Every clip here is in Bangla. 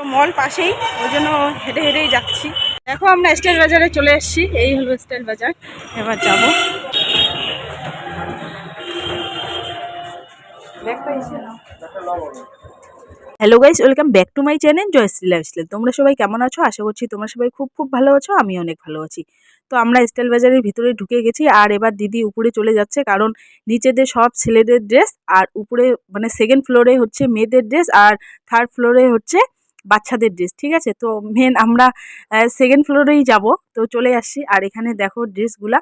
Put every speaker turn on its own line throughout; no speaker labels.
তো মল পাশেই, ওই জন্য হেঁটে হেঁটেই যাচ্ছি। দেখো, আমরা স্টাইল বাজারে চলে এসেছি। এই হলো স্টাইল বাজার। এবার যাব। Hello guys welcome back to my channel Jayashree lifestyle তোমরা সবাই কেমন আছো? আশা করছি তোমরা সবাই খুব খুব ভালো আছো আমি অনেক ভালো আছি। তো আমরা স্টাইল বাজারের ভিতরে ঢুকে গেছি, আর এবার দিদি উপরে চলে যাচ্ছে, কারণ নিচেদের সব ছেলেদের ড্রেস আর উপরে মানে সেকেন্ড ফ্লোরে হচ্ছে মেয়েদের ড্রেস আর থার্ড ফ্লোরে হচ্ছে বাচ্চাদের ড্রেস ঠিক আছে? তো মেন আমরা সেকেন্ড ফ্লোরেই যাব। তো চলে আসছি আর এখানে দেখো ড্রেসগুলা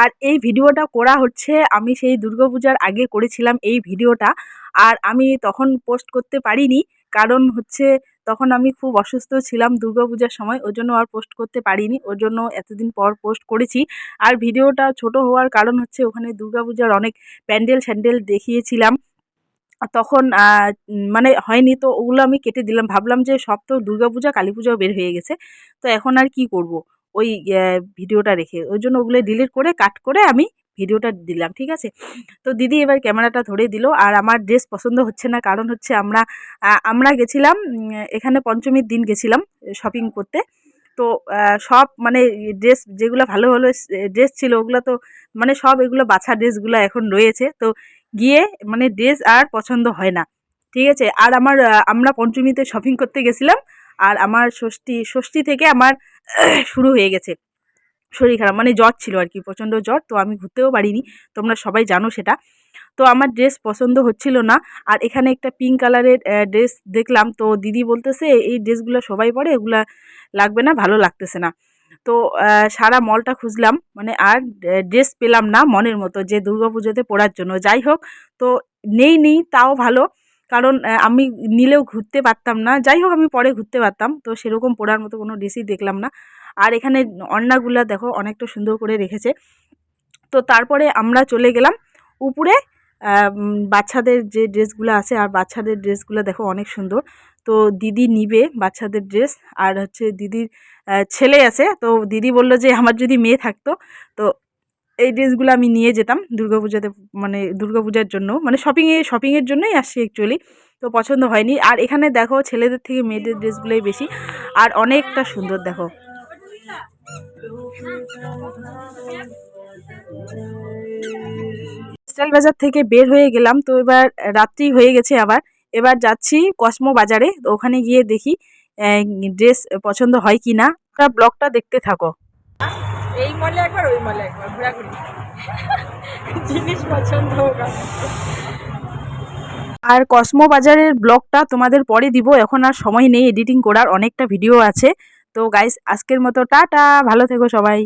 আর এই ভিডিওটা করা হচ্ছে, আমি সেই দুর্গাপূজার আগে করেছিলাম এই ভিডিওটা। আর আমি তখন পোস্ট করতে পারিনি। কারণ হচ্ছে, তখন আমি খুব অসুস্থ ছিলাম দুর্গাপূজার সময়। ওই জন্য আর পোস্ট করতে পারিনি। ওর জন্য এতদিন পর পোস্ট করেছি। আর ভিডিওটা ছোট হওয়ার কারণ হচ্ছে, ওখানে দুর্গাপূজার অনেক প্যান্ডেল স্যান্ডেল দেখিয়েছিলাম। তখন মানে হয়নি তো ওগুলো আমি কেটে দিলাম। ভাবলাম যে সব তো দুর্গাপূজা কালী পূজাও বের হয়ে গেছে। তো এখন আর কি করব? ওই ভিডিওটা রেখে। ওই জন্য ওগুলো ডিলিট করে কাট করে আমি ভিডিওটা দিলাম, ঠিক আছে? তো দিদি এবার ক্যামেরাটা ধরে দিল। আর আমার ড্রেস পছন্দ হচ্ছে না। কারণ হচ্ছে আমরা আমরা গেছিলাম এখানে পঞ্চমীর দিন গেছিলাম শপিং করতে। তো সব মানে ড্রেস যেগুলো ভালো ভালো ড্রেস ছিল ওগুলো তো মানে সব এগুলো বাছা ড্রেসগুলো এখন রয়েছে। তো গিয়ে মানে ড্রেস আর পছন্দ হয় না। ঠিক আছে? আর আমার আমরা পঞ্চমীতে শপিং করতে গেছিলাম, আর আমার ষষ্ঠী ষষ্ঠী থেকে আমার শুরু হয়ে গেছে। শরীর খারাপ মানে জ্বর ছিল আর কি, প্রচণ্ড জ্বর, তো আমি ঘুরতেও পারিনি, তোমরা সবাই জানো সেটা। তো আমার ড্রেস পছন্দ হচ্ছিল না, আর এখানে একটা পিঙ্ক কালারের ড্রেস দেখলাম, তো দিদি বলতেছে, এই ড্রেসগুলো সবাই পরে, এগুলা লাগবে না, ভালো লাগতেছে না। তো সারা মলটা খুঁজলাম মানে আর ড্রেস পেলাম না মনের মতো যে দুর্গাপুজোতে পরার জন্য। যাই হোক, তো নেই নেই, তাও ভালো। কারণ আমি নিলেও ঘুরতে পারতাম না। যাই হোক, আমি পরে ঘুরতে পারতাম। তো সেরকম পরার মতো কোনো ড্রেসই দেখলাম না। আর এখানে অন্নাগুলা দেখো, অনেকটা সুন্দর করে রেখেছে। তো তারপরে আমরা চলে গেলাম উপরে। বাচ্চাদের যে ড্রেসগুলো আছে, আর বাচ্চাদের ড্রেসগুলো দেখো অনেক সুন্দর। তো দিদি নিবে বাচ্চাদের ড্রেস, আর হচ্ছে দিদির ছেলে আছে, তো দিদি বলল যে আমার যদি মেয়ে থাকতো, তো এই ড্রেসগুলো আমি নিয়ে যেতাম দুর্গাপূজাতে মানে দুর্গাপূজার জন্য মানে শপিংয়ে শপিংয়ের জন্যই আসছি অ্যাকচুয়ালি তো পছন্দ হয়নি। আর এখানে দেখো ছেলেদের থেকে মেয়েদের ড্রেসগুলোই বেশি, আর অনেকটা সুন্দর দেখো। স্টাইল বাজার থেকে বের হয়ে গেলাম। তো এবার রাত্রি হয়ে গেছে আবার। এবার যাচ্ছি কসমো বাজারে। তো ওখানে গিয়ে দেখি ড্রেস পছন্দ হয় কি না ব্লগটা দেখতে থাকো।
এই মলে একবার ওই মলে একবার ঘোরাঘুরি। জিনিস পছন্দ হোক
আর কসমো বাজারের ব্লগটা তোমাদের পরে দিব। এখন আর সময় নেই এডিটিং করার। অনেকটা ভিডিও আছে। তো গাইস আজকের মতো টাটা। ভালো থেকো সবাই।